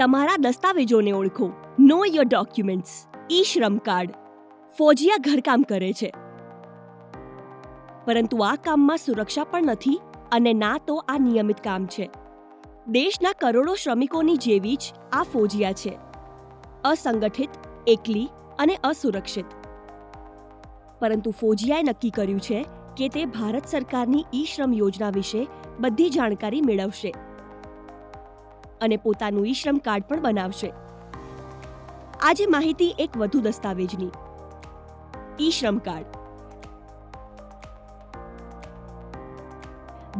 તમારા દસ્તાવેજોને ઓળખો. નો યોર ડોક્યુમેન્ટ્સ ઈ શ્રમ કાર્ડ. ફોજિયા ઘરકામ કરે છે. પરંતુ આ કામમાં સુરક્ષા પણ નથી અને ના તો આ નિયમિત કામ છે. દેશના કરોડો શ્રમિકોની જેવી જ આ ફોજિયા છે. અસંગઠિત, એકલી અને અસુરક્ષિત. પરંતુ ફોજિયાએ નક્કી કર્યું છે કે તે ભારત સરકારની ઈ શ્રમ યોજના વિશે બધી જાણકારી મેળવશે. અને પોતાનું ઈ શ્રમ કાર્ડ પણ બનાવશે. આજે માહિતી એક વધુ દસ્તાવેજની. ઈ શ્રમ કાર્ડ.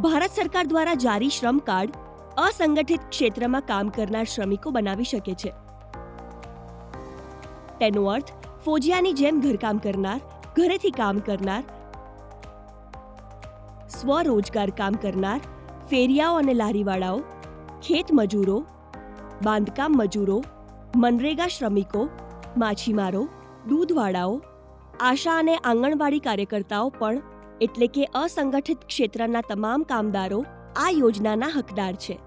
ભારત સરકાર દ્વારા જારી શ્રમ કાર્ડ અસંગઠિત ક્ષેત્રમાં કામ કરનાર શ્રમિકો બનાવી શકે છે. તેનો અર્થ, ફોજિયાની જેમ ઘરકામ કરનાર, ઘરેથી કામ કરનાર, સ્વરોજગાર કામ કરનાર, ફેરિયાઓ અને લારીવાળાઓ ખેત મજૂરો, બાંધકામ મજૂરો, મનરેગા શ્રમિકો, માછીમારો, દૂધવાળાઓ, આશા અને આંગણવાડી કાર્યકર્તાઓ પણ, એટલે કે અસંગઠિત ક્ષેત્રના તમામ કામદારો, આ યોજનાના હકદાર છે.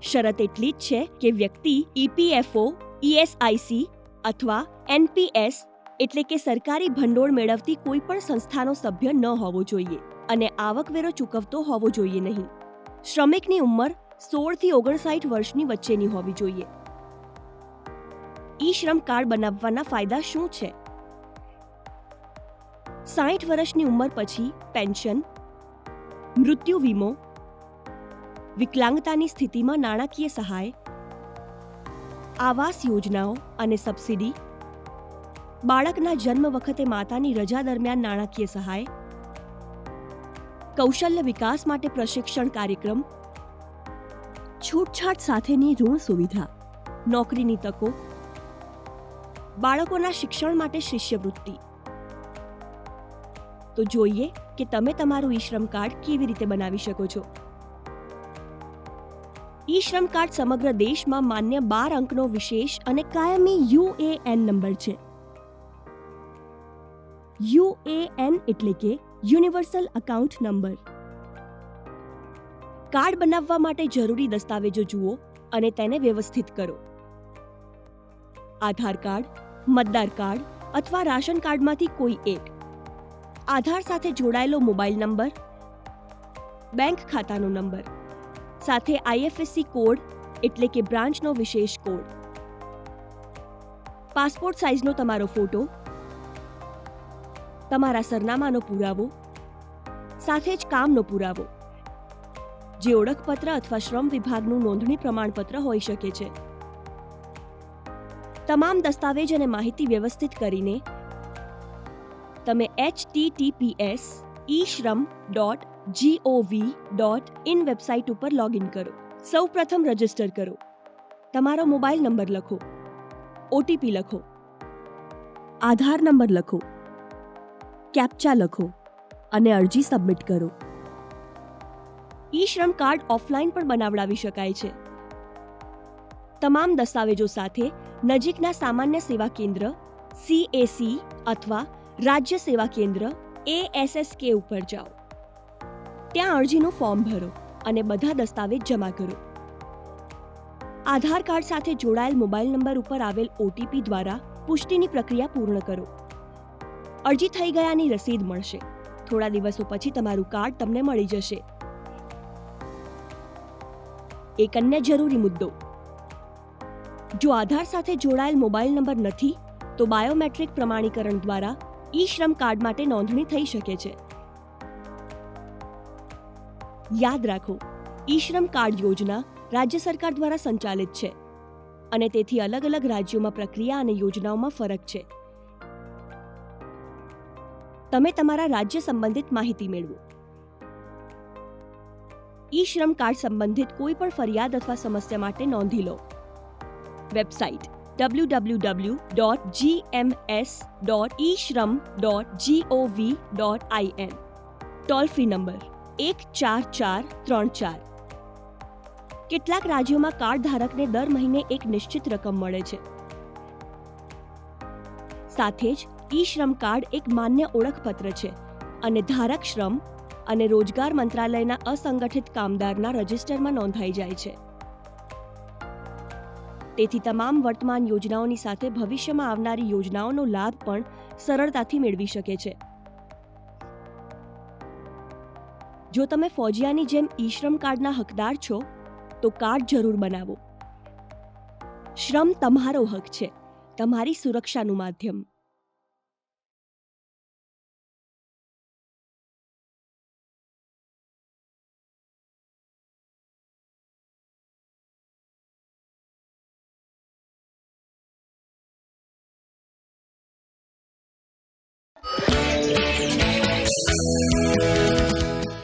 શરત એટલી જ છે કે વ્યક્તિ ઈપીએફઓ ઈએસઆઈસી અથવા એનપીએસ એટલે કે સરકારી ભંડોળ મેળવતી કોઈ પણ સંસ્થાનો સભ્ય ન હોવો જોઈએ અને આવકવેરો ચૂકવતો હોવો જોઈએ નહીં. શ્રમિકની ઉંમર સોળથી ઓગણસાઠ વર્ષની વચ્ચેની હોવી જોઈએ. ઈ શ્રમ કાર્ડ બનાવવાના ફાયદા શું છે? સાઠ વર્ષની ઉંમર પછી પેન્શન, મૃત્યુ વીમો, વિકલાંગતાની સ્થિતિમાં નાણાકીય સહાય, આવાસ યોજનાઓ અને સબસિડી, બાળકના જન્મ વખતે માતાની રજા દરમિયાન નાણાકીય સહાય, કૌશલ્ય વિકાસ માટે પ્રશિક્ષણ કાર્યક્રમ છૂટછાટ સાથેની ઋણ સુવિધા, નોકરીની તકો, બાળકોના શિક્ષણ માટે શિષ્યવૃત્તિ. તો જોઈએ કે તમે તમારું ઈ શ્રમ કાર્ડ કેવી રીતે બનાવી શકો છો. ઈ શ્રમ કાર્ડ સમગ્ર દેશમાં માન્ય બાર અંકનો વિશેષ અને કાયમી યુએએન નંબર છે. યુએએન એટલે કે યુનિવર્સલ અકાઉન્ટ નંબર. કાર્ડ બનાવવા માટે જરૂરી દસ્તાવેજો જુઓ અને તેને વ્યવસ્થિત કરો. આધાર કાર્ડ, મતદાર કાર્ડ અથવા રાશન કાર્ડમાંથી કોઈ એક. આધાર સાથે જોડાયેલો મોબાઈલ નંબર, બેંક ખાતાનો નંબર, સાથે આઈએફએસસી કોડ એટલે કે બ્રાન્ચનો વિશેષ કોડ. પાસપોર્ટ સાઇઝનો તમારો ફોટો, તમારા સરનામાનો પુરાવો, સાથે જ કામનો પુરાવો. જે ઓળખપત્ર અથવા શ્રમ વિભાગનું નોંધણી પ્રમાણપત્ર હોઈ શકે છે. તમામ દસ્તાવેજ અને માહિતી વ્યવસ્થિત કરીને તમે H TTPS e Shram dot G O V dot in website ઉપર લોગિન કરો. સૌ પ્રથમ રજિસ્ટર કરો. તમારો મોબાઈલ નંબર લખો. ઓટીપી લખો. આધાર નંબર લખો. કેપ્ચા લખો અને અરજી સબમિટ કરો. ઈ શ્રમ કાર્ડ ઓફલાઈન પણ બનાવડાવી શકાય છે. તમામ દસ્તાવેજો સાથે નજીકના સામાન્ય સેવા કેન્દ્ર સીએસી અથવા રાજ્ય સેવા કેન્દ્ર એએસએસકે ઉપર જાઓ. ત્યાં અરજીનું ફોર્મ ભરો અને બધા દસ્તાવેજ જમા કરો. આધાર કાર્ડ સાથે જોડાયેલ મોબાઈલ નંબર ઉપર આવેલ ઓટીપી દ્વારા પુષ્ટિની પ્રક્રિયા પૂર્ણ કરો. અરજી થઈ ગયાની રસીદ મળશે. થોડા દિવસો પછી તમારું કાર્ડ તમને મળી જશે. એક અન્ય જરૂરી મુદ્દો. જો આધાર સાથે જોડાયેલ મોબાઈલ નંબર નથી, તો બાયોમેટ્રિક પ્રમાણીકરણ દ્વારા ઈ શ્રમ કાર્ડ માટે નોંધણી થઈ શકે છે. યાદ રાખો ઈ શ્રમ કાર્ડ યોજના રાજ્ય સરકાર દ્વારા સંચાલિત છે અને તેથી અલગ અલગ રાજ્યોમાં પ્રક્રિયા અને યોજનાઓમાં ફરક છે. તમે તમારા રાજ્ય સંબંધિત માહિતી મેળવો. ઈ શ્રમ કાર્ડ સંબંધિત કોઈ પણ ફરિયાદ અથવા સમસ્યા માટે નોંધી લો. Website W W W dot G M S dot e Shram dot G O V dot I N toll free number એક ચાર ચાર ત્રણ ચાર. કેટલાક રાજ્યોમાં કાર્ડ ધારકને દર મહિને એક નિશ્ચિત રકમ મળે છે. સાથે જ ઈ શ્રમ કાર્ડ એક માન્ય ઓળખપત્ર છે અને ધારક શ્રમ અને રોજગાર મંત્રાલયના અસંગઠિત કામદારના રજિસ્ટરમાં નોંધાઈ જાય છે. તેથી તમામ વર્તમાન યોજનાઓની સાથે ભવિષ્યમાં આવનારી યોજનાઓનો લાભ પણ સરળતાથી મેળવી શકે છે. જો તમે ફોજિયાની જેમ ઈ શ્રમ કાર્ડના હકદાર છો, તો કાર્ડ જરૂર બનાવો. શ્રમ તમારો હક છે. તમારી સુરક્ષાનું માધ્યમ. Bye.